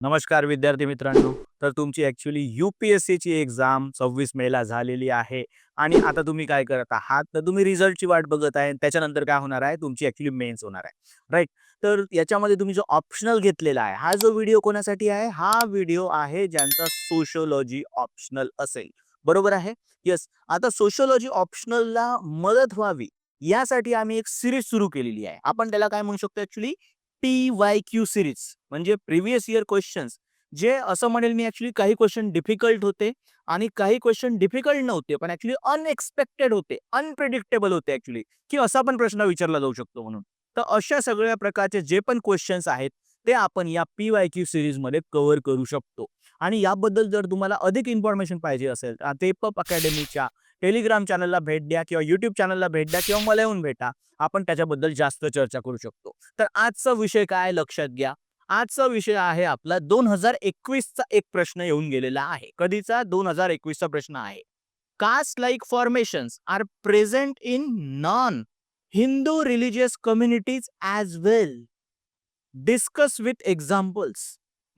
नमस्कार विद्यार्थी मित्रांनो. तर तुमची ॲक्च्युली यू पी एस सीची एक्झाम सव्वीस मेला झालेली आहे. आणि आता तुम्ही काय करत आहात? तर तुम्ही रिझल्टची वाट बघत आहे. त्याच्यानंतर काय होणार आहे? तुमची ॲक्च्युली मेन्स होणार आहे. राईट तर याच्यामध्ये तुम्ही जो ऑप्शनल घेतलेला आहे हा जो व्हिडिओ कोणासाठी आहे? हा व्हिडिओ आहे ज्यांचा सोशोलॉजी ऑप्शनल असेल. बरोबर आहे? येस आता सोशोलॉजी ऑप्शनलला मदत व्हावी यासाठी आम्ही एक सिरीज सुरू केलेली आहे. आपण त्याला काय म्हणू शकतो actually P Y Q series म्हणजे प्रिव्हियस इयर क्वेश्चन्स जे असं म्हणेल मी ऍक्च्युली काही क्वेश्चन डिफिकल्ट होते आणि काही क्वेश्चन डिफिकल्ट नव्हते पण ऍक्च्युली अनएक्सपेक्टेड होते अनप्रेडिक्टेबल होते ऍक्च्युली की असा पण प्रश्न विचारला जाऊ शकतो म्हणून. तर अशा सगळ्या प्रकारचे जे पण क्वेश्चन्स आहेत ते आपण या पी वाय क्यू सिरीजमध्ये कव्हर करू शकतो. आणि याबद्दल जर तुम्हाला अधिक इन्फॉर्मेशन पाहिजे असेल तर तेपअप अकॅडमीच्या टेलिग्राम चॅनलला भेट द्या किंवा युट्यूब चॅनलला भेट द्या किंवा मला येऊन भेटा. आपण त्याच्याबद्दल जास्त चर्चा करू शकतो. तर आजचा विषय काय लक्षात घ्या. आजचा विषय आहे आपला दोन हजार एकवीसचा एक प्रश्न येऊन गेलेला आहे. कधीचा? दोन हजार एकवीसचा प्रश्न आहे. Caste like formations are present in non Hindu religious communities as well discuss with examples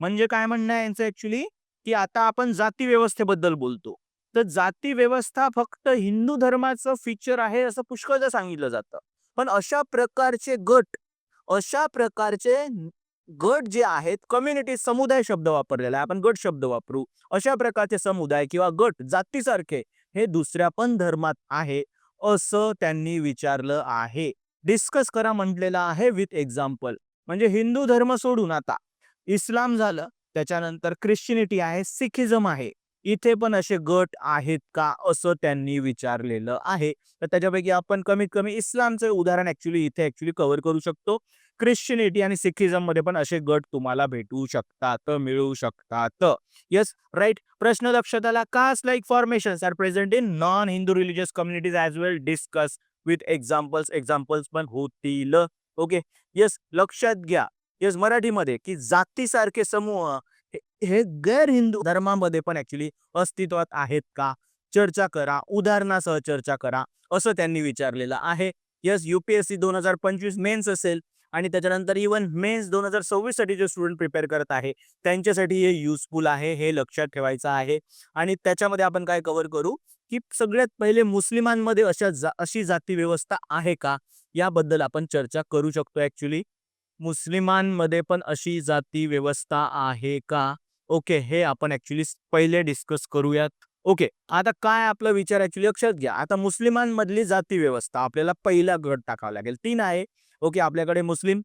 म्हणजे काय म्हणणं आहे यांचं ऍक्च्युली की आता आपण जाती व्यवस्थेबद्दल बोलतो. तर जाती व्यवस्था फक्त हिंदू धर्माचं फीचर आहे असं पुष्कळदा सांगितलं जातं. पण अशा प्रकारचे गट अशा प्रकारचे गट जे आहेत कम्युनिटी समुदाय शब्द वापरलेला आहे. आपण गट शब्द वापरू. अशा प्रकारचे समुदाय किंवा गट जातीसारखे हे दुसऱ्या पण धर्मात आहे असं त्यांनी विचारलं आहे. डिस्कस करा म्हटलेलं आहे विथ एक्झाम्पल म्हणजे हिंदू धर्म सोडून आता. इस्लाम झालं त्याच्यानंतर ख्रिश्चनिटी आहे सिखिझम आहे. इथे पण असे गट आहेत का असं त्यांनी विचारलेलं आहे. तर त्याच्यापैकी आपण कमीत कमी इस्लामचं उदाहरण ऍक्च्युली इथे ऍक्च्युली कव्हर करू शकतो. ख्रिश्चनिटी आणि सिखिझममध्ये पण असे गट तुम्हाला भेटू शकतात मिळू शकतात. येस राईट प्रश्न लक्षात आला caste like formations are present in non Hindu religious communities as well discuss with examples examples पण होतील. ओके येस लक्षात घ्या. येस मराठीमध्ये की जातीसारखे समूह हे- गैर हिंदू धर्मामध्ये पण ऍक्च्युली अस्तित्वात आहेत का? चर्चा करा उदाहरणासह चर्चा करा असं त्यांनी विचारलेलं आहे. यस युपीएससी दोन हजार पंचवीस मेन्स असेल आणि त्याच्यानंतर इवन मेन्स दोन हजार सव्वीससाठी जे स्टुडंट प्रिपेअर करत आहे त्यांच्यासाठी हे युजफुल आहे हे लक्षात ठेवायचं आहे. आणि त्याच्यामध्ये आपण काय कव्हर करू? की सगळ्यात पहिले मुस्लिमांमध्ये अशा जा अशी जाती व्यवस्था आहे का? याबद्दल आपण चर्चा करू शकतो ऍक्च्युली मुस्लिमांमध्ये पण अशी जाती व्यवस्था आहे का? ओके हे आपण ऍक्च्युली पहिले डिस्कस करूयात. ओके आता काय आपला विचार ऍक्च्युली लक्षात घ्या. आता मुस्लिमांमधली जाती व्यवस्था आपल्याला पहिला गट टाकावा लागेल. तीन आहे ओके आपल्याकडे मुस्लिम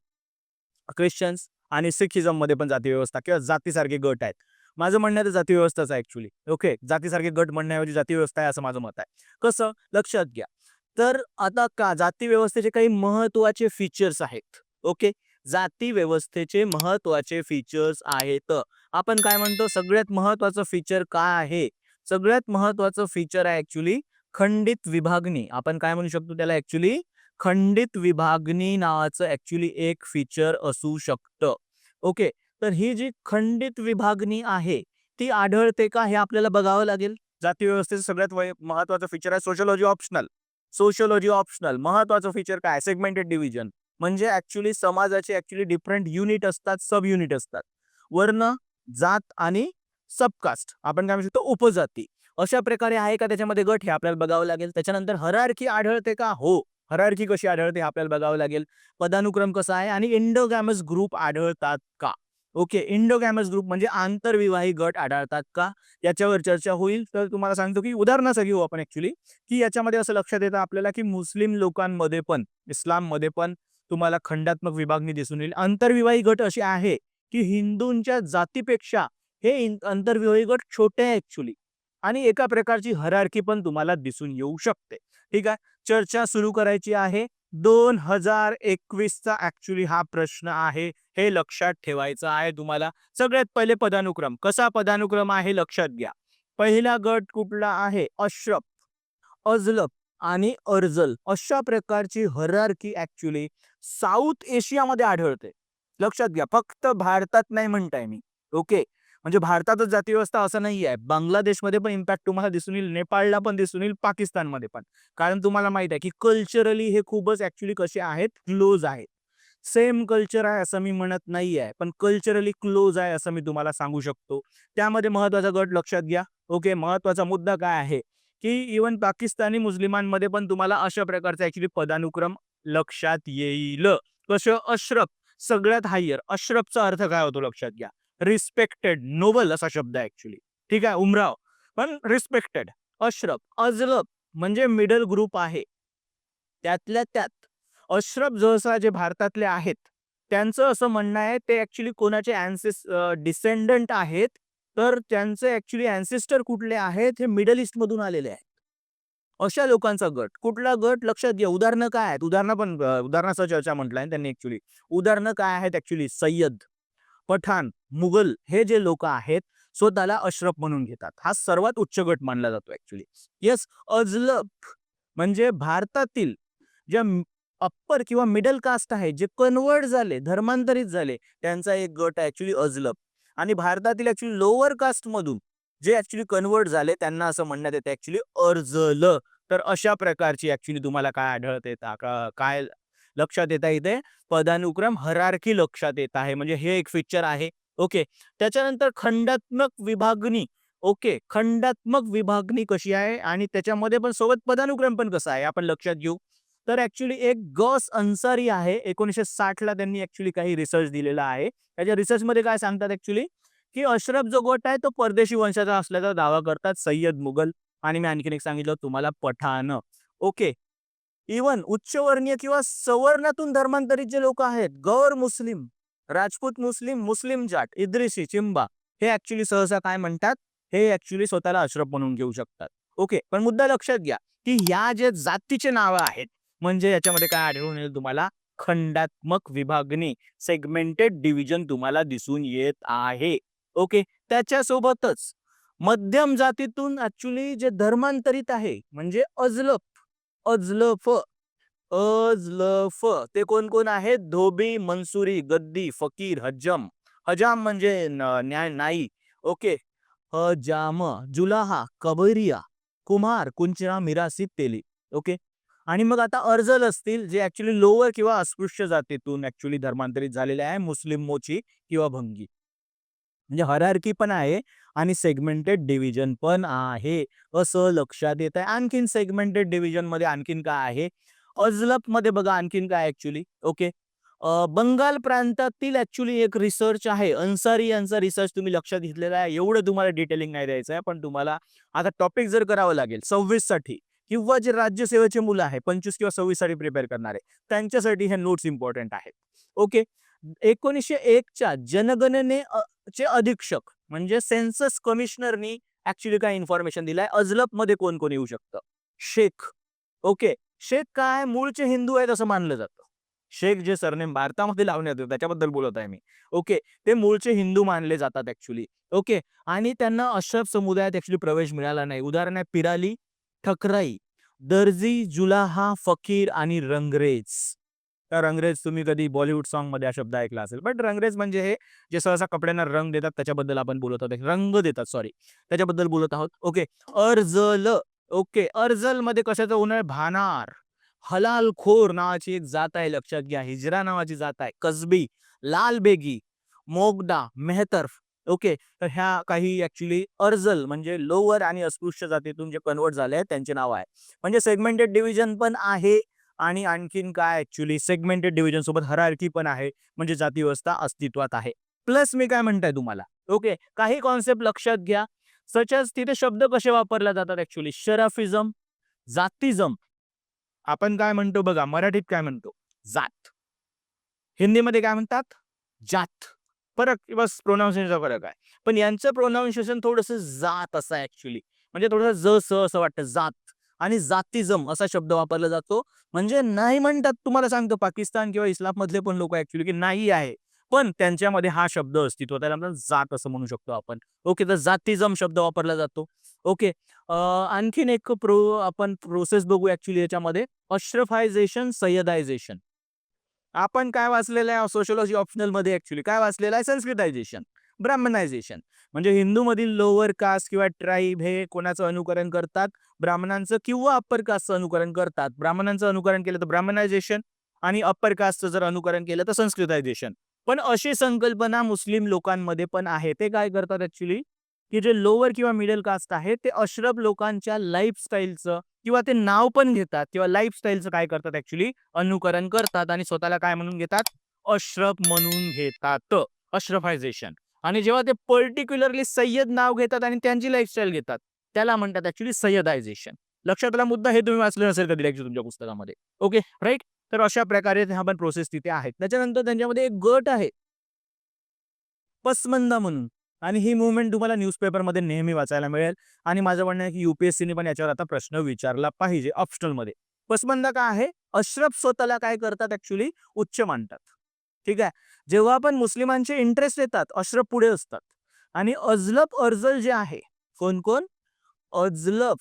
ख्रिश्चन्स आणि सिखिझममध्ये पण जाती व्यवस्था किंवा जातीसारखे गट आहेत. माझं म्हणणं तर जाती व्यवस्थाच आहे ऍक्च्युली ओके जातीसारखे गट म्हणण्याऐवजी जाती व्यवस्था आहे असं माझं मत आहे. कसं? लक्षात घ्या. तर आता का जाती व्यवस्थेचे काही महत्त्वाचे फीचर्स आहेत? ओके जाती व्यवस्थेचे महत्त्वाचे फीचर्स आहेत. आपण काय म्हणतो? सगळ्यात महत्वाचं फीचर काय आहे? सगळ्यात महत्वाचं फीचर आहे ऍक्च्युली खंडित विभागणी. आपण काय म्हणू शकतो त्याला ऍक्च्युली खंडित विभागणी नावाचं ऍक्च्युली एक फीचर असू शकतं. ओके तर ही जी खंडित विभागणी आहे ती आढळते का? हे आपल्याला बघावं लागेल. जाती व्यवस्थेचं सगळ्यात महत्वाचं फीचर आहे सोशोलॉजी ऑप्शनल सोशोलॉजी ऑप्शनल महत्वाचं फीचर काय? सेगमेंटेड डिव्हिजन म्हणजे ऍक्च्युली समाजाचे ऍक्च्युली डिफरंट युनिट असतात सब युनिट असतात. वर्ण जात आणि सबकास्ट आपण काय म्हणू शकतो उपजाती. अशा प्रकारे आहे का त्याच्यामध्ये गट? हे आपल्याला बघावं लागेल. त्याच्यानंतर हरारखी आढळते का? हो. हरारखी कशी आढळते हे आपल्याला बघावं लागेल. पदानुक्रम कसा आहे आणि इंडोगॅमस ग्रुप आढळतात का? ओके इंडोगॅमस ग्रुप म्हणजे आंतरविवाही गट आढळतात का? याच्यावर चर्चा होईल. तर तुम्हाला सांगतो की उदाहरणाचं घेऊ आपण ऍक्च्युली की याच्यामध्ये असं लक्षात येतं आपल्याला की मुस्लिम लोकांमध्ये पण इस्लाममध्ये पण तुम्हाला खंडात्मक विभागणी दिसून येईल. आंतरविवाही गट असे आहे की हिंदूंच्या जातीपेक्षा हे इन- आंतरविवाही गट छोटे आहे ऍक्च्युली आणि एका प्रकारची हरारकी पण तुम्हाला दिसून येऊ शकते. ठीक आहे? चर्चा सुरू करायची आहे. दोन हजार एकवीसचा ऍक्च्युली हा प्रश्न आहे. हे लक्षात ठेवायचं आहे तुम्हाला. सगळ्यात पहिले पदानुक्रम. कसा पदानुक्रम आहे? लक्षात घ्या. पहिला गट कुठला आहे? अश्रफ. अजलफ आणि अर्जल अशा प्रकारची हरारकी ऍक्च्युली साऊथ एशियामध्ये आढळते. लक्षात घ्या फक्त भारतात नाही म्हणताय मी. ओके म्हणजे भारतातच जाती व्यवस्था असं नाही आहे बांगलादेशमध्ये पण इम्पॅक्ट तुम्हाला दिसून येईल नेपाळला पण दिसून येईल पाकिस्तानमध्ये पण. कारण तुम्हाला माहीत आहे की कल्चरली हे खूपच ऍक्च्युली कसे आहेत? क्लोज आहेत. सेम कल्चर आहे असं मी म्हणत नाही आहे पण कल्चरली क्लोज आहे असं मी तुम्हाला सांगू शकतो. त्यामध्ये महत्त्वाचा गट लक्षात घ्या. ओके महत्त्वाचा मुद्दा काय आहे? की इवन पाकिस्तानी मुस्लिमांमध्ये पण तुम्हाला अशा प्रकारचा ऍक्च्युली पदानुक्रम लक्षात येईल. कसं? अश्रफ. सगळ्यात हायर अश्रफचा अर्थ काय होतो लक्षात घ्या. रिस्पेक्टेड नोबल असा शब्द आहे ऍक्च्युली ठीक आहे? उमराव. पण रिस्पेक्टेड अश्रफ. अजलब म्हणजे मिडल ग्रुप आहे. त्यातल्या त्यात. अश्रफ जसा जे भारतातले आहेत त्यांचं असं म्हणणं आहे ते ऍक्च्युली कोणाचे अँसेस डिसेंडंट आहेत तर त्यांचे ऍक्च्युली अँसेस्टर कुठले आहेत हे मिडल ईस्ट मधून आलेले आहेत. अशा लोकांचा गट. कुठला गट? लक्षात घ्या उदाहरणं काय आहेत? उदाहरणं पण उदाहरणाचा चर्चा म्हटलंय त्यांनी ऍक्च्युली उदाहरणं काय आहेत ऍक्च्युली सय्यद पठाण मुघल हे जे लोक आहेत स्वतःला अश्रफ म्हणून घेतात. हा सर्वात उच्च गट मानला जातो ऍक्च्युली येस अजलब म्हणजे भारतातील ज्या अप्पर किंवा मिडल कास्ट आहे जे कन्वर्ट झाले धर्मांतरित झाले त्यांचा एक गट ऍक्च्युली अजलब आणि भारतातील ऍक्च्युली लोअर कास्ट मधून जे ऍक्च्युली कन्वर्ट झाले त्यांना असं म्हणण्यात येतं ऍक्च्युली अर्जल. तर अशा प्रकारची ऍक्च्युली तुम्हाला काय आढळत येत? काय लक्षात येत आहे इथे? पदानुक्रम हरारकी लक्षात येत आहे. म्हणजे हे एक फीचर आहे. ओके त्याच्यानंतर खंडात्मक विभागणी. ओके खंडात्मक विभागणी कशी आहे? आणि त्याच्यामध्ये पण सोबत पदानुक्रम पण कसा आहे? आपण लक्षात घेऊ. तर ऍक्च्युली एक गस अन्सारी आहे. एकोणीसशे साठ ला त्यांनी ऍक्च्युली काही रिसर्च दिलेला आहे. त्याच्या रिसर्चमध्ये काय सांगतात ऍक्च्युली की अशरफ जो गट आहे तो परदेशी वंशाचा असल्याचा दावा करतात सय्यद मुघल. आणि मी आणखीन एक सांगितलं तुम्हाला पठाण. ओके इवन उच्चवर्णीय किंवा सवर्णातून धर्मांतरित जे लोक आहेत गौर मुस्लिम राजपूत मुस्लिम मुस्लिम जाट इद्रिशी चिंबा हे ऍक्च्युली सहसा काय म्हणतात? हे ऍक्च्युली स्वतःला अश्रफ म्हणून घेऊ शकतात. ओके पण मुद्दा लक्षात घ्या की ह्या जे जातीचे नावं आहेत म्हणजे याच्यामध्ये काय आढळून येईल तुम्हाला? खंडात्मक विभागणी सेगमेंटेड डिव्हिजन तुम्हाला दिसून येत आहे. ओके त्याच्यासोबतच मध्यम जातीतून ऍक्च्युली जे धर्मांतरित आहे म्हणजे अजलफ अजलफ अजलफ ते कोण कोण आहेत? धोबी मनसुरी गद्दी फकीर हजम. हजाम म्हणजे न्याय नाई ओके हजाम जुलाहा कबरिया कुमार कुंचना मिरासी तेली. ओके आणि मग आता अर्जल असतील जे ऍक्च्युली लोअर किंवा अस्पृश्य जातीतून ऍक्च्युली धर्मांतरित झालेले आहे मुस्लिम मोची किंवा भंगी. म्हणजे हरारकी पण आहे आणि सेगमेंटेड डिव्हिजन पण आहे असं लक्षात येत आहे आणखीन सेगमेंटेड डिव्हिजनमध्ये आणखीन काय आहे? अजलपमध्ये बघा आणखीन काय ऍक्च्युली ओके बंगाल प्रांतातील ऍक्च्युली एक रिसर्च आहे. अन्सारी यांचा रिसर्च तुम्ही लक्षात घेतलेला आहे. एवढं तुम्हाला डिटेलिंग नाही द्यायचं आहे पण तुम्हाला आता टॉपिक जर करावं लागेल सव्वीससाठी किंवा जे राज्यसेवेचे मुलं आहे पंचवीस किंवा सव्वीससाठी प्रिपेअर करणारे त्यांच्यासाठी हे नोट्स इम्पॉर्टंट आहेत. ओके एकोणीसशे एकच्या जनगणने चे अधीक्षक म्हणजे सेन्सस कमिशनरनी ऍक्च्युली काय इन्फॉर्मेशन दिलाय? अजलपमध्ये कोण कोण येऊ शकतं? शेख. ओके शेख काय? मूळचे हिंदू आहेत असं मानलं जातं. शेख जे सरनेम भारतामध्ये लावण्यात येतं त्याच्याबद्दल बोलत आहे मी. ओके ते मूळचे हिंदू मानले जातात ऍक्च्युली ओके आणि त्यांना अशरफ समुदायात ऍक्च्युली प्रवेश मिळाला नाही. उदाहरण आहे पिराली ठकराई दर्जी जुलाहा फकीर आणि रंगरेज. तर रंगरेज तुम्ही कधी बॉलिवूड सॉंगमध्ये हा शब्द ऐकला असेल. बट रंगरेज म्हणजे हे जे सहसा कपड्यांना रंग देतात त्याच्याबद्दल आपण बोलत आहोत. रंग देतात सॉरी त्याच्याबद्दल बोलत आहोत. ओके. अर्जल ओके. अर्जलमध्ये कशाचं उन्हाळ? भानार. हलाल खोर नावाची एक जात आहे लक्षात घ्या. हिजरा नावाची जात आहे. कसबी लालबेगी मोगडा मेहतर्फ. ओके. तर ह्या काही ऍक्च्युली अर्जल म्हणजे लोअर आणि अस्पृश्य जातीतून जे कन्वर्ट झाले आहेत त्यांचे नाव आहे. म्हणजे सेगमेंटेड डिव्हिजन पण आहे आणि आणखीन काय ऍक्च्युली सेगमेंटेड डिव्हिजन सोबत हरारकी पण आहे म्हणजे जाती व्यवस्था अस्तित्वात आहे. प्लस मी काय म्हणताय तुम्हाला? ओके काही कॉन्सेप्ट लक्षात घ्या. सचच तिथे शब्द कसे वापरले जातात ऍक्च्युली शराफिझम जातीजम. आपण काय म्हणतो बघा मराठीत काय म्हणतो? जात. हिंदीमध्ये काय म्हणतात? जात. फरक किंवा प्रोनाऊन्सिएशनचा फरक आहे. पण यांचं प्रोनाऊन्सिएशन थोडंसं जात असं ऍक्च्युली म्हणजे थोडस ज स असं वाटतं जात. आणि जातीजम असा शब्द वापरला जातो. म्हणजे नाही म्हणतात तुम्हाला सांगतो पाकिस्तान किंवा इस्लाम मधले पण लोक ऍक्च्युली की नाही आहे. पण त्यांच्यामध्ये हा शब्द अस्तित्व त्याला आपण जात असं म्हणू शकतो आपण. ओके तर जातीजम शब्द वापरला जातो. ओके आणखीन एक प्रो आपण प्रोसेस बघू ऍक्च्युली याच्यामध्ये. अश्रफायझेशन सयदायझेशन आपण काय वाचलेलं आहे सोशलॉजी ऑप्शनलमध्ये ऍक्च्युली काय वाचलेलं आहे? Sanskritisation Brahmanisation. म्हणजे हिंदूमधील लोअर कास्ट किंवा ट्राईब हे कोणाचं अनुकरण करतात? ब्राह्मणांचं किंवा अप्पर कास्टचं अनुकरण करतात? ब्राह्मणांचं अनुकरण केलं तर ब्राह्मणायझेशन आणि अप्पर कास्टचं जर अनुकरण केलं तर संस्कृतायझेशन पण अशी संकल्पना मुस्लिम लोकांमध्ये पण आहे. ते काय करतात ऍक्च्युली की जे लोअर किंवा मिडल कास्ट आहे ते अश्रब लोकांच्या लाईफस्टाईलचं किंवा ते नाव पण घेतात. किंवा लाईफस्टाईलचं काय करतात ऍक्च्युली अनुकरण करतात आणि स्वतःला काय म्हणून घेतात? अश्रफ म्हणून घेतात. अश्रफायझेशन आणि जेव्हा ते पर्टिक्युलरली सय्यद नाव घेतात आणि त्यांची लाईफस्टाईल घेतात त्याला म्हणतात ऍक्च्युली सय्यदायझेशन. लक्षात आला मुद्दा? हे तुम्ही वाचलं नसेल कधी ऍक्च्युली तुमच्या पुस्तकामध्ये. ओके राईट तर अशा प्रकारे ह्या पण प्रोसेस तिथे आहेत त्याच्यानंतर त्यांच्यामध्ये एक गट आहे. पसमंदा म्हणून. आणि ही मुवमेंट तुम्हाला न्यूजपेपरमध्ये नेहमी वाचायला मिळेल. आणि माझं म्हणणं आहे की युपीएससीने पण याच्यावर आता प्रश्न विचारला पाहिजे ऑप्शनलमध्ये पसमंदा काय आहे अश्रफ स्वतःला काय करतात ऍक्च्युली उच्च मानतात. ठीक आहे? जेव्हा पण मुस्लिमांचे इंटरेस्ट येतात अश्रफ पुढे असतात. आणि अजलफ अर्जल जे आहे कोण कोण? अजलफ.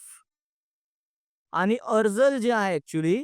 आणि अर्जल जे आहे ऍक्च्युली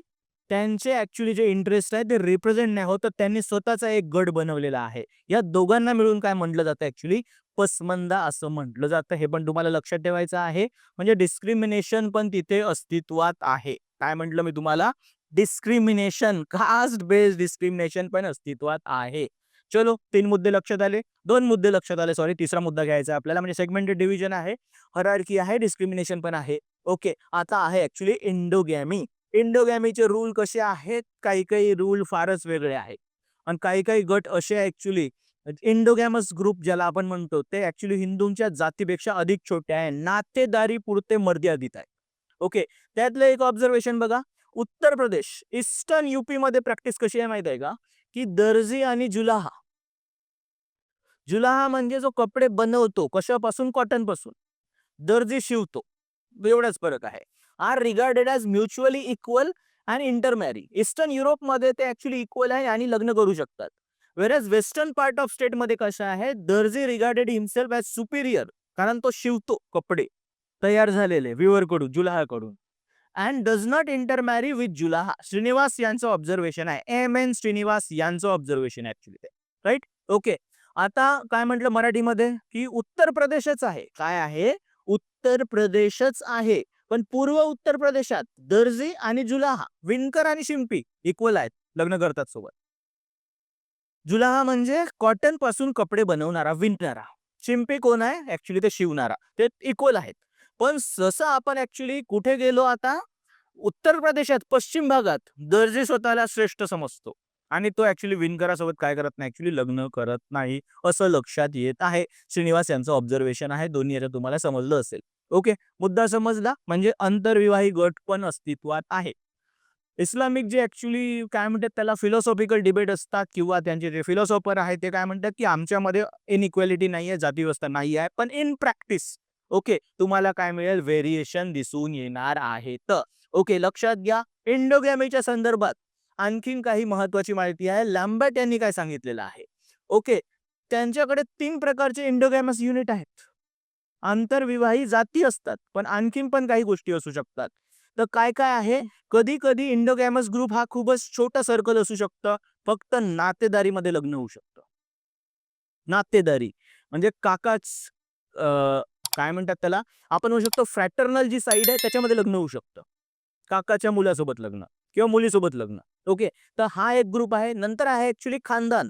त्यांचे ऍक्च्युली जे इंटरेस्ट आहे ते रिप्रेझेंट नाही होत. तर त्यांनी स्वतःचा एक गट बनवलेला आहे. या दोघांना मिळून काय म्हटलं जातं ऍक्च्युली पसमंदा असं म्हटलं जातं. हे पण तुम्हाला लक्षात ठेवायचं आहे. म्हणजे डिस्क्रिमिनेशन पण तिथे अस्तित्वात आहे. काय म्हटलं मी तुम्हाला? डिस्क्रिमिनेशन कास्ट बेस्ड डिस्क्रिमिनेशन पण अस्तित्वात आहे. चलो तीन मुद्दे लक्षात आले. दोन मुद्दे लक्षात आले. सॉरी तिसरा मुद्दा घ्यायचा आपल्याला. म्हणजे सेगमेंटेड डिव्हिजन आहे. हरारकी आहे डिस्क्रिमिनेशन पण आहे. ओके आता आहे ऍक्च्युली इंडोगॅमी इंडोगॅमीचे रूल कसे आहेत? काही काही रूल फारच वेगळे आहेत. आणि काही काही गट असे ऍक्च्युली इंडोगॅमस ग्रुप ज्याला आपण म्हणतो ते ऍक्च्युली हिंदूंच्या जातीपेक्षा अधिक छोटे आहे नातेदारी पुरते मर्यादित आहे ओके त्यातलं एक ऑब्झर्वेशन बघा. उत्तर प्रदेश ईस्टर्न युपी मध्ये प्रॅक्टिस कशी आहे माहीत आहे का? की दर्जी आणि जुलाहा. जुलाहा म्हणजे जो कपडे बनवतो कशापासून? कॉटनपासून. दर्जी शिवतो. एवढाच फरक आहे. Are regarded as mutually equal and intermarry eastern युरोपमध्ये ते ऍक्च्युली इक्वल आहे आणि लग्न करू शकतात. वेरॅज वेस्टर्न पार्ट ऑफ स्टेटमध्ये कसं आहे दर्जी रिगार्डेड हिमसेल्फ ॲज सुपिरियर कारण तो शिवतो कपडे. तयार झालेले weaver जुलाहाकडून. And does not intermarry with Julaha Srinivas यांचं ऑब्झर्वेशन आहे. एम एन श्रीनिवास यांचं ऑब्झर्वेशन आहे ऍक्च्युली ते. राईट ओके आता काय म्हटलं मराठीमध्ये? की उत्तर प्रदेशच आहे. काय आहे? उत्तर प्रदेशच आहे. पण पूर्व उत्तर प्रदेशात दर्जी आणि जुलाहा विणकर आणि शिंपी इक्वल आहेत लग्न करतात सोबत. जुलाहा म्हणजे कॉटनपासून कपडे बनवणारा विणणारा. शिंपी कोण आहे? ऍक्च्युली ते शिवणारा. ते इक्वल आहेत. पण जसं आपण ऍक्च्युली कुठे गेलो आता उत्तर प्रदेशात पश्चिम भागात दर्जी स्वतःला श्रेष्ठ समजतो. आणि तो ऍक्च्युली विणकरासोबत काय करत नाही? ऍक्च्युली लग्न करत नाही असं लक्षात येत आहे. श्रीनिवास यांचं ऑब्झर्वेशन आहे. दोन्ही याच्यात तुम्हाला समजलं असेल. ओके? मुद्दा समजला? म्हणजे आंतरविवाही गट पण अस्तित्वात आहे. इस्लामिक जे ऍक्च्युली काय म्हणतात त्याला फिलॉसॉफिकल डिबेट असतात किंवा त्यांचे जे फिलॉसॉफर आहेत ते काय म्हणतात की आमच्यामध्ये इनइक्वॅलिटी नाही आहे जातीव्यवस्था नाही आहे पण इन प्रॅक्टिस ओके? तुम्हाला काय मिळेल? व्हेरिएशन दिसून येणार आहे तर. ओके लक्षात घ्या. इंडोगॅमीच्या संदर्भात आणखीन काही महत्वाची माहिती आहे. लॅम्बर्ट यांनी काय सांगितलेलं आहे? ओके? त्यांच्याकडे तीन प्रकारचे इंडोगॅमस युनिट आहेत. आंतरविवाही जाती असतात पण आणखीन पण काही गोष्टी असू शकतात. तर काय काय आहे? कधी कधी इंडोगॅमस ग्रुप हा खूपच छोटा सर्कल असू शकतं. फक्त नातेदारीमध्ये लग्न होऊ शकतं. नातेदारी. म्हणजे काकाच काय म्हणतात त्याला? आपण म्हणू शकतो फ्रॅटर्नल जी साईड आहे त्याच्यामध्ये लग्न होऊ शकतं. काकाच्या मुलासोबत लग्न किंवा मुलीसोबत लग्न. ओके? तर हा एक ग्रुप आहे. नंतर आहे ऍक्च्युली खानदान.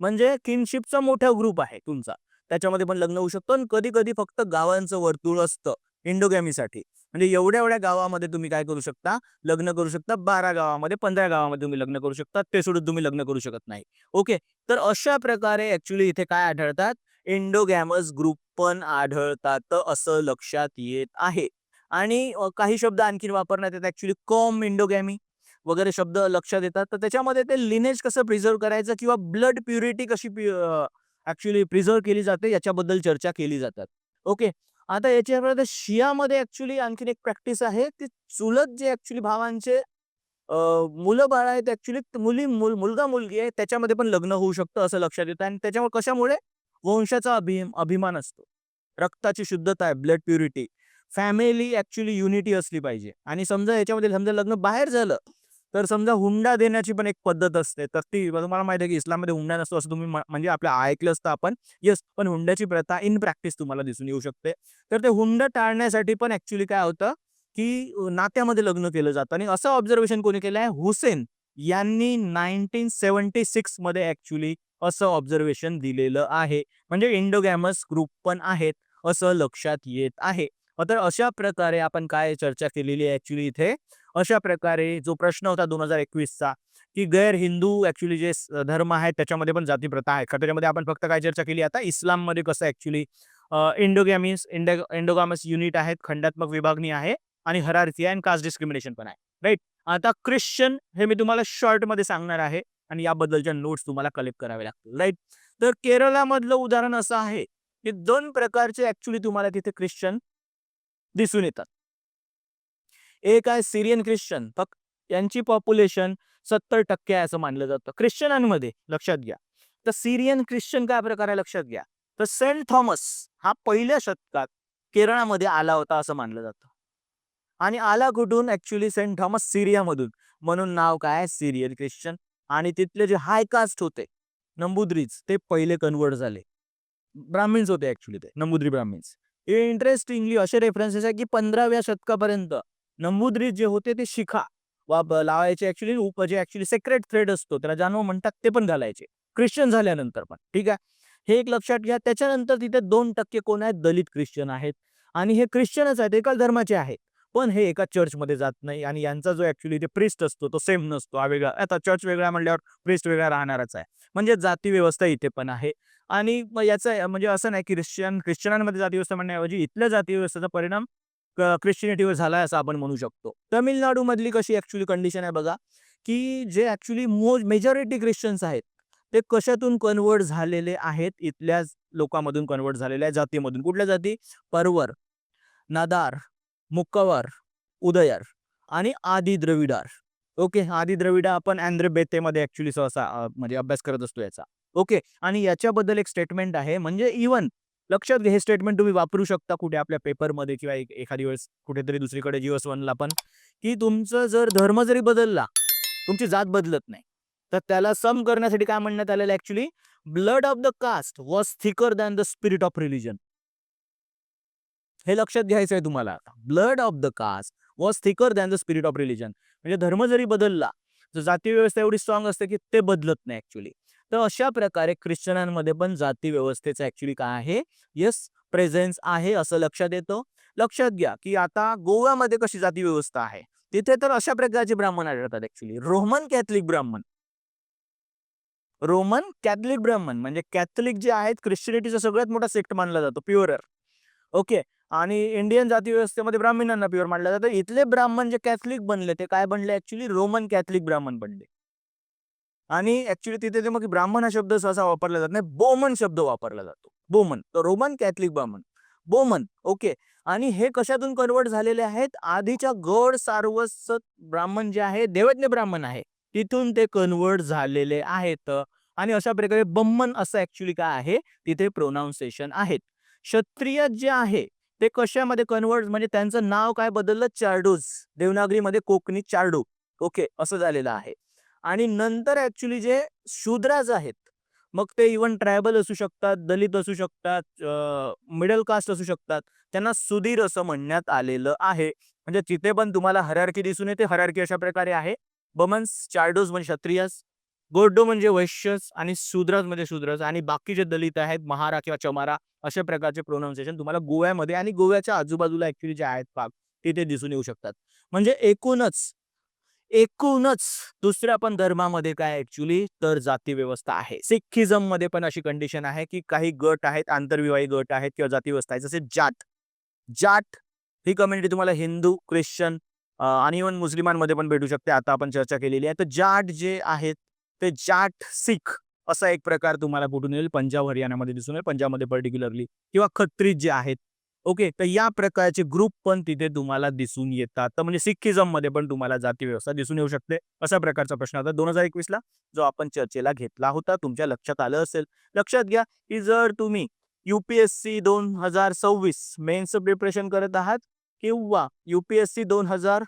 म्हणजे किनशिपचा मोठा ग्रुप आहे तुमचा. त्याच्यामध्ये पण लग्न होऊ शकतो आणि कधी कधी फक्त गावांचं वर्तुळ असतं इंडोगॅमीसाठी. म्हणजे एवढ्या एवढ्या गावामध्ये तुम्ही काय करू शकता? लग्न करू शकता बारा गावामध्ये पंधरा गावामध्ये तुम्ही लग्न करू शकता. ते सोडून तुम्ही लग्न करू शकत नाही. ओके? तर अशा प्रकारे ऍक्च्युली इथे काय आढळतात? इंडोगॅमस ग्रुप पण आढळतात असं लक्षात येत आहे. आणि काही शब्द आणखीन वापरण्यात येतात. ऍक्च्युली कॉम इंडोगॅमी वगैरे शब्द लक्षात येतात. तर त्याच्यामध्ये ते लिनेज कसं प्रिझर्व करायचं किंवा ब्लड प्युरिटी कशी ऍक्च्युली प्रिझर्व केली जाते याच्याबद्दल चर्चा केली जातात. ओके आता याच्यामध्ये शियामध्ये ऍक्च्युली आणखीन एक प्रॅक्टिस आहे की चुलत जे ऍक्च्युली भावांचे मुलं बाळ आहेत ऍक्च्युली मुली मुल मुलगा मुलगी आहे त्याच्यामध्ये पण लग्न होऊ शकतं असं लक्षात येतं. आणि त्याच्यामुळे कशामुळे? वंशाचा अभि अभिमान असतो. रक्ताची शुद्धता आहे blood purity family actually unity असली पाहिजे. आणि समजा याच्यामध्ये समजा लग्न बाहेर झालं तर समजा हुंडा देण्याची पण एक पद्धत असते. तर ती तुम्हाला माहिती आहे की इस्लाममध्ये हुंडा नसतो असं तुम्ही म्हणजे आपल्या ऐकलं असतं आपण. येस पण हुंड्याची प्रथा इन प्रॅक्टिस तुम्हाला दिसून येऊ शकते. तर ते हुंडा टाळण्यासाठी पण ऍक्च्युली काय होतं की नात्यामध्ये लग्न केलं जातं. आणि असं ऑब्झर्वेशन कोणी केलं आहे हुसेन यांनी नाईन्टीन सेवन्टी सिक्समध्ये ऍक्च्युली असं ऑब्झर्वेशन दिलेलं आहे. म्हणजे इंडोगॅमस ग्रुप पण आहेत असं लक्षात येत आहे. तर अशा प्रकारे आपण काय चर्चा केलेली आहे ऍक्च्युली इथे? अशा प्रकारे जो प्रश्न होता दोन हजार एकवीसचा की गैर हिंदू ऍक्च्युली जे धर्म आहेत त्याच्यामध्ये पण जाती प्रथा आहे. का त्याच्यामध्ये आपण फक्त काय चर्चा केली आता इस्लाममध्ये कसं actually endogamous endo endogamous unit आहेत खंडात्मक विभागणी आहे आणि हरारती आहे आणि कास्ट डिस्क्रिमिनेशन पण आहे. राईट आता ख्रिश्चन हे मी तुम्हाला शॉर्टमध्ये सांगणार आहे आणि याबद्दलच्या नोट्स तुम्हाला कलेक्ट करावे लागतील. राईट तर केरळामधलं उदाहरण असं आहे की दोन प्रकारचे ऍक्च्युली तुम्हाला तिथे ख्रिश्चन दिसून येतात. एक आहे सिरियन ख्रिश्चन फक्त यांची पॉप्युलेशन सत्तर टक्के आहे असं मानलं जातं. ख्रिश्चनांमध्ये लक्षात घ्या. तर सिरियन ख्रिश्चन काय प्रकार आहे? लक्षात घ्या. तर सेंट थॉमस हा पहिल्या शतकात केरळामध्ये आला होता असं मानलं जातं. आणि आला कुठून? ऍक्च्युली सेंट थॉमस सिरियामधून. म्हणून नाव काय? Syrian Christian. आणि तिथले जे हाय कास्ट होते नंबुद्रीज ते पहिले कन्वर्ट झाले. ब्राह्मिन्स होते ऍक्च्युली ते नंबुद्री ब्राह्मिन्स. इंटरेस्टिंगली असे रेफरन्सेस आहे की पंधराव्या शतकापर्यंत नंबुद्रीज जे होते ते शिखा वा लावायचे ऍक्च्युली उप जे ऍक्च्युली सेक्रेट थ्रेड असतो त्याला जानव म्हणतात ते पण घालायचे. ख्रिश्चन झाल्यानंतर पण ठीक आहे? हे एक लक्षात घ्या. त्याच्यानंतर तिथे दोन टक्के कोण आहेत? दलित ख्रिश्चन आहेत. आणि हे ख्रिश्चनच आहेत एका धर्माचे आहेत. पण हे एका चर्चमध्ये जात नाही आणि यांचा जो ऍक्च्युली ते प्रिस्ट असतो तो सेम नसतो. हा वेगळा आता चर्च वेगळा म्हणल्यावर प्रिस्ट वेगळा राहणारच आहे. म्हणजे जाती व्यवस्था इथे पण आहे. आणि मग याचं म्हणजे असं नाही की ख्रिश्चन ख्रिश्चनांमध्ये जाती व्यवस्था म्हणण्याऐवजी इथल्या जाती व्यवस्थेचा परिणाम क्रिश्चियनिटीवर झालाय असं आपण म्हणू शकतो. तमिळनाडूमधली कशी ऍक्च्युली कंडिशन आहे बघा की जे ऍक्च्युली मो मेजॉरिटी ख्रिश्चन्स आहेत ते कशातून कन्वर्ट झालेले आहेत इथल्या लोकांमधून कन्वर्ट झालेल्या आहेत जातीमधून. कुठल्या जाती? परवर नादार मुक्कवर उदयर आणि आदी द्रविडार ओके? आदी द्रविडा आपण अँद्रे बेतेमध्ये ऍक्च्युली सहसा म्हणजे अभ्यास करत असतो याचा. ओके? आणि याच्याबद्दल एक स्टेटमेंट आहे म्हणजे इवन लक्षात घ्या हे स्टेटमेंट तुम्ही वापरू शकता कुठे आपल्या पेपरमध्ये किंवा एखादी वेळेस कुठेतरी दुसरीकडे जीवस वनला पण की तुमचं जर धर्म जरी बदलला तुमची जात बदलत नाही तर त्याला सम करण्यासाठी काय म्हणण्यात आलेलं actually blood of the caste was thicker than the spirit of religion हे लक्षात घ्यायचं आहे तुम्हाला. Blood of the caste was thicker than the spirit of religion म्हणजे धर्म जरी बदलला तर जाती व्यवस्था एवढी स्ट्रॉंग असते की ते बदलत नाही ऍक्च्युली तर अशा प्रकारे ख्रिश्चनांमध्ये पण जाती व्यवस्थेचं ऍक्च्युली काय आहे? येस प्रेझेन्स आहे असं लक्षात येतं. लक्षात घ्या की आता गोव्यामध्ये कशी जाती व्यवस्था आहे? तिथे तर अशा प्रकारचे ब्राह्मण आढळतात actually Roman Catholic Brahmin. Roman Catholic Brahmin म्हणजे कॅथलिक जे आहेत ख्रिश्चनिटीचा सगळ्यात मोठा सेक्ट मानला जातो प्युअरर. ओके आणि इंडियन जाती व्यवस्थेमध्ये ब्राह्मणांना प्युअर मानलं जातं. इथले ब्राह्मण जे कॅथलिक बनले ते काय बनले ऍक्च्युली रोमन कॅथलिक ब्राह्मण बनले. आणि ऍक्च्युली तिथे ते मग ब्राह्मण हा शब्द सहसा वापरला जात नाही बोमन शब्द वापरला जातो. बोमन तर रोमन कॅथलिक ब्राह्मण बोमन ओके आणि हे कशातून कन्वर्ट झालेले आहेत? आधीच्या गड सार्वस ब्राह्मण जे आहे देवज्ञ ब्राह्मण आहे तिथून ते कन्वर्ट झालेले आहेत. आणि अशा प्रकारे बम्मन असं ऍक्च्युली काय आहे? तिथे प्रोनाऊन्सिएशन आहेत. क्षत्रिय जे आहे ते कशामध्ये कन्वर्ट म्हणजे त्यांचं नाव काय बदललं? चार्डूज देवनागरीमध्ये कोकणी चार्डू ओके असं झालेलं आहे. आणि नंतर ऍक्च्युली जे शूद्राज आहेत मग ते इवन ट्रायबल असू शकतात दलित असू शकतात मिडल कास्ट असू शकतात त्यांना सुधीर असं म्हणण्यात आलेलं आहे. म्हणजे तिथे पण तुम्हाला हरारकी दिसून येते. हरारकी अशा प्रकारे आहे. बमन्स चार्डोज म्हणजे क्षत्रियस गोड्डो म्हणजे वैश्यस आणि शूद्रज म्हणजे शूद्रज आणि बाकीचे दलित आहेत महारा किंवा चमारा अशा प्रकारचे प्रोनाऊन्सिएशन तुम्हाला गोव्यामध्ये आणि गोव्याच्या आजूबाजूला ऍक्च्युली जे आहेत भाग तिथे दिसून येऊ शकतात. म्हणजे एकूणच एकूणच दुसऱ्या पण धर्मामध्ये काय ऍक्च्युली तर जाती व्यवस्था आहे. सिखिझममध्ये पण अशी कंडिशन आहे की काही गट आहेत आंतरविवाही गट आहेत किंवा जाती व्यवस्था आहे. जसे जाट. जाट ही कम्युनिटी तुम्हाला हिंदू ख्रिश्चन आणि इव्हन मुस्लिमांमध्ये पण भेटू शकते. आता आपण चर्चा केलेली आहे. तर जाट जे आहेत ते जाट सिख असा एक प्रकार तुम्हाला कुठून येईल? पंजाब हरियाणामध्ये दिसून येईल. पंजाबमध्ये पर्टिक्युलरली किंवा खत्रीज जे आहेत ओके तर या प्रकारचे ग्रुप पण तिथे तुम्हाला दिसून येतात. तर म्हणजे सिखिझममध्ये पण तुम्हाला जाती व्यवस्था दिसून येऊ शकते. अशा प्रकारचा प्रश्न होता. दोन हजार एकवीस ला जो आपण चर्चेला घेतला होता तुमच्या लक्षात आलं असेल. लक्षात घ्या की जर तुम्ही युपीएससी दोन हजार सव्वीस मेन्सचं प्रिपरेशन करत आहात किंवा युपीएससी दोन हजार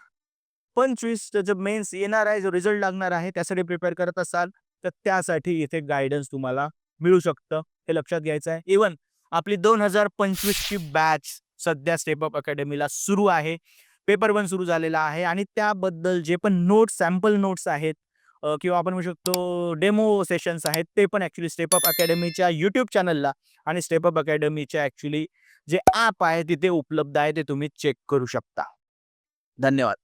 पंचवीस त्याचं मेन्स येणार आहे जो रिझल्ट लागणार आहे त्यासाठी प्रिपेअर करत असाल तर त्यासाठी इथे गायडन्स तुम्हाला मिळू शकतं. हे लक्षात घ्यायचं आहे. इवन आपली दोन हजार पंचवीसची बॅच सध्या स्टेप अप अकॅडमीला सुरू आहे. पेपर वन सुरू झालेला आहे आणि त्याबद्दल जे पण नोट्स सॅम्पल नोट्स आहेत किंवा आपण म्हणू शकतो डेमो सेशन्स आहेत ते पण ॲक्च्युली स्टेप अप अकॅडमीच्या यूट्यूब चॅनलला आणि स्टेप अप अकॅडमीच्या ॲक्च्युली जे ॲप आहे तिथे उपलब्ध आहे ते तुम्ही चेक करू शकता. धन्यवाद.